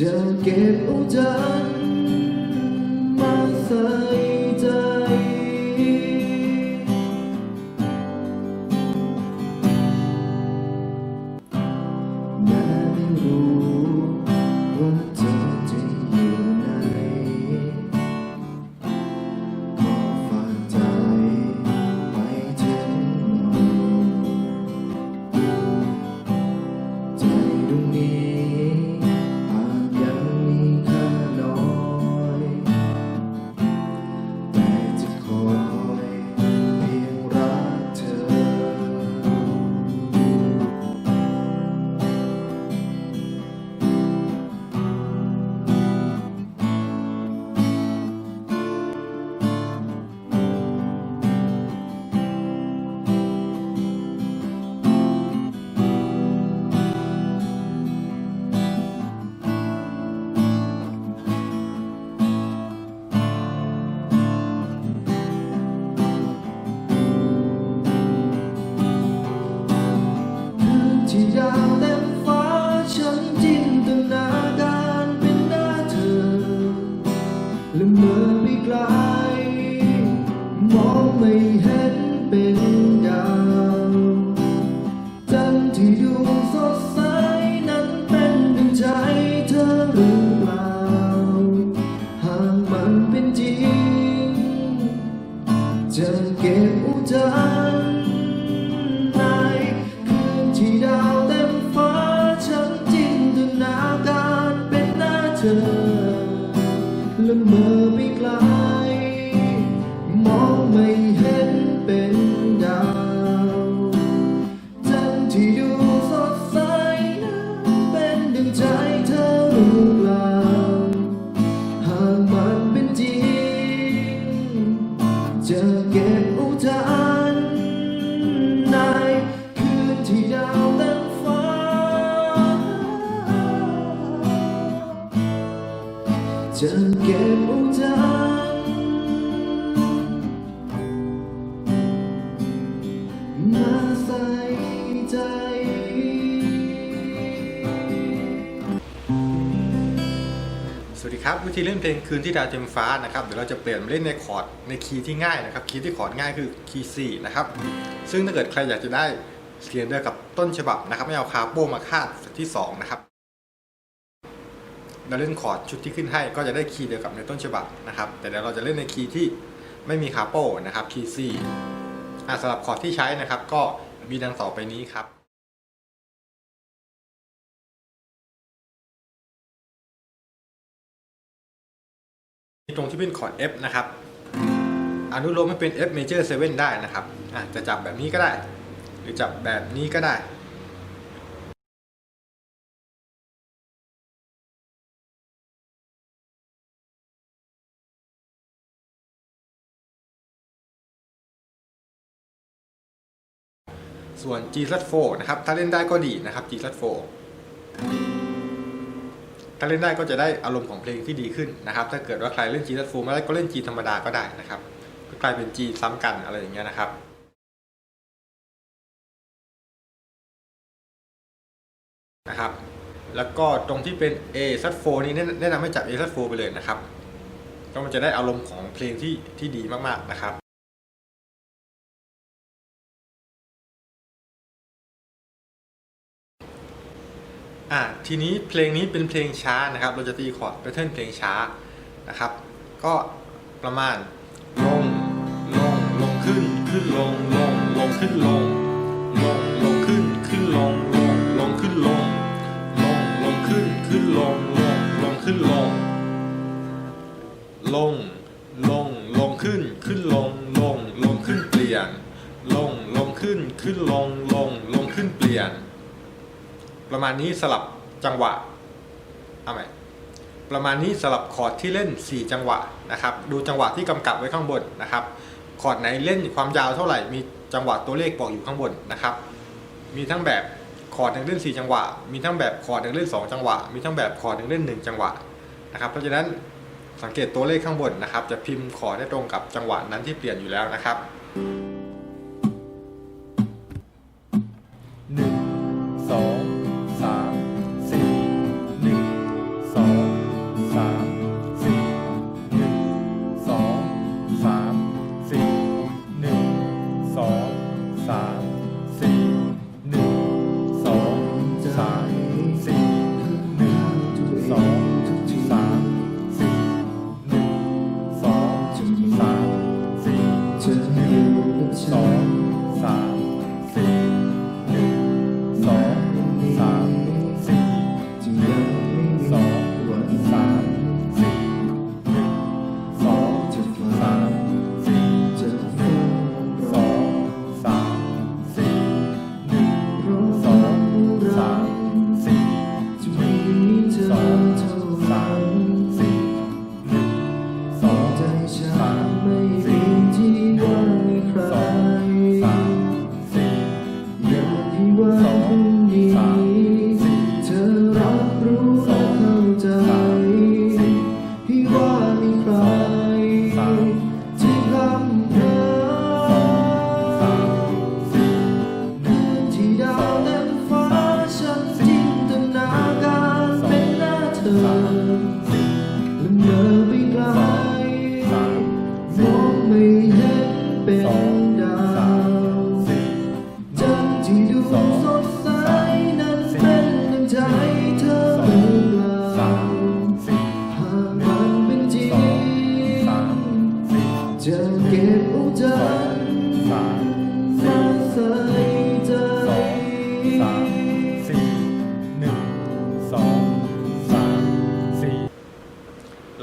จะเก็ ห ใส่ใจสวัสดีครับวิธีเล่นเพลงคืนที่ดาวเต็มฟ้านะครับเดี๋ยวเราจะเปลี่ยนมาเล่นในคอร์ดในคีย์ที่ง่ายนะครับคีย์ที่คอร์ดง่ายคือคีย์ C นะครับซึ่งถ้าเกิดใครอยากจะได้เสียงเดียวกับต้นฉบับนะครับไม่เอาคาโป้มาคาดที่สองนะครับเราเล่นคอร์ดชุดที่ขึ้นให้ก็จะได้คีย์เดียวกับในต้นฉบับนะครับ แต่เดี๋ยวเราจะเล่นในคีย์ที่ไม่มีคาโป้นะครับคีย์ C อ่สำหรับคอร์ดที่ใช้นะครับก็ มีดังต่อไปนี้ครับตรงที่เป็นคอร์ด F นะครับ อนุโลมให้เป็น F major 7 ได้นะครับอะจะจับแบบนี้ก็ได้ หรือจับแบบนี้ก็ได้ ส่วน G flat 4นะครับ ถ้าเล่นได้ก็ดีนะครับ G flat 4ถ้าเล่นได้ก็จะได้อารมณ์ของเพลงที่ดีขึ้นนะครับ ถ้าเกิดว่าใครเล่น G flat 4ไม่ได้ก็เล่น G ธรรมดาก็ได้นะครับ ก็กลายเป็น G ซ้ำกันอะไรอย่างเงี้ยนะครับนะครับแล้วก็ตรงที่เป็น A s 4นี่แนะแนะนำให้จับ A s 4ไปเลยนะครับก็มันจะได้อารมณ์ของเพลงที่ที่ดีมากๆนะครับ อะทีนี้เพลงนี้เป็นเพลงช้านะครับ เราจะตีคอร์ดแพทเทิร์นเพลงช้านะครับ ก็ประมาณลงลงลงขึ้นขึ้นลงลงลงขึ้นลงลงลงขึ้นขึ้นลงลงลงขึ้นลงลงลงขึ้นขึ้นลงลงลงขึ้นลงลงลงลงขึ้นขึ้นลงลงลงขึ้นเปลี่ยน ลงลงขึ้นขึ้นลงลงลงขึ้นเปลี่ยน ประมาณนี้สลับจังหวะเอาใหม่ประมาณนี้สลับคอร์ดที่เล่น 4 จังหวะนะครับ ดูจังหวะที่กำกับไว้ข้างบนนะครับ คอร์ดไหนเล่นความยาวเท่าไหร่ มีจังหวะตัวเลขบอกอยู่ข้างบนนะครับ มีทั้งแบบคอร์ดหนึ่งเล่น 4 จังหวะ มีทั้งแบบคอร์ดหนึ่งเล่น 2 จังหวะ มีทั้งแบบคอร์ดหนึ่งเล่น 1 จังหวะนะครับ เพราะฉะนั้นสังเกตตัวเลขข้างบนนะครับ จะพิมพ์ขอร์ดได้ตรงกับจังหวะนั้นที่เปลี่ยนอยู่แล้วนะครับ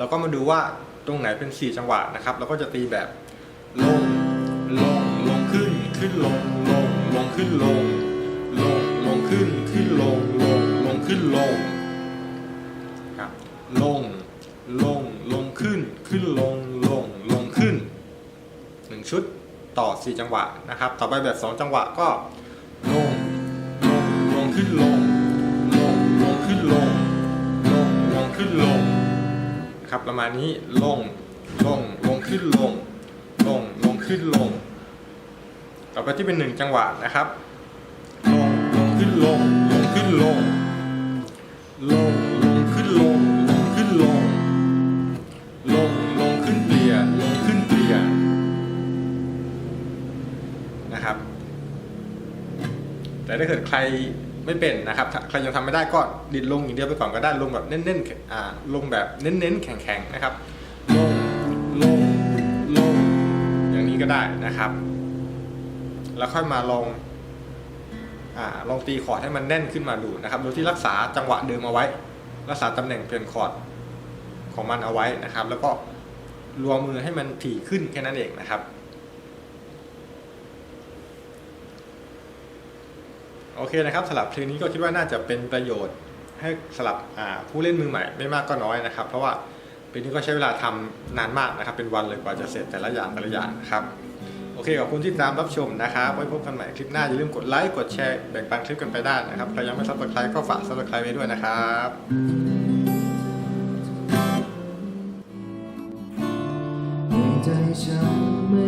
เราก็มาดูว่าตรงไหนเป็น 4 จังหวะนะครับเราก็จะตีแบบลงลงลงขึ้นขึ้นลงลงลงขึ้นลงลงลงขึ้นขึ้นลงลงลงขึ้นลงครับลงลงลงขึ้นขึ้นลงลงลงขึ้น 1 ชุดต่อ 4 จังหวะนะครับ ต่อไปแบบ 2 จังหวะก็ลงลงลงขึ้นลงลงลงขึ้นลงลงลงขึ้นลง นะครับ ประมาณนี้ลงลงลงขึ้นลง ลงลงขึ้นลง ต่อไปที่เป็นหนึ่งจังหวะนะครับ ลงลงขึ้นลง ลงขึ้นลง ลงลงขึ้นลง ลงขึ้นลง ลงลงขึ้นเปลี่ยลงขึ้นเปลี่ยนนะครับ แต่ถ้าเกิดใคร ไม่เป็นนะครับใครยังทำไม่ได้ก็ดิดลงอย่างเดียวไปก่อนก็ได้ลงแบบเน้นๆอ่าลงแบบเน้นๆแข็งๆนะครับลงลงลงอย่างนี้ก็ได้นะครับ แล้วค่อยมาลองอ่าลองตีคอร์ดให้มันแน่นขึ้นมาดูนะครับโดยที่รักษาจังหวะเดิมเอาไว้ รักษาตำแหน่งเปลี่ยนคอร์ดของมันเอาไว้นะครับ แล้วก็รวมมือให้มันถี่ขึ้นแค่นั้นเองนะครับ โอเคนะครับสำหรับเพลงนี้ก็คิดว่าน่าจะเป็นประโยชน์ให้สำหรับผู้เล่นมือใหม่ไม่มากก็น้อยนะครับ เพราะว่าเพลงนี้ก็ใช้เวลาทำนานมากนะครับ เป็นวันเลยกว่าจะเสร็จแต่ละอย่างแต่ละอย่างนะครับโอเคขอบคุณที่ตามรับชมนะครับไว้พบกันใหม่คลิปหน้าอย่าลืมกดไลค์กดแชร์แบ่งปันคลิปกันไปได้นะครับใครยังไม่ซับสไครต์ก็ฝากซับสไครต์ไว้ด้วยนะครับในใจฉันไม่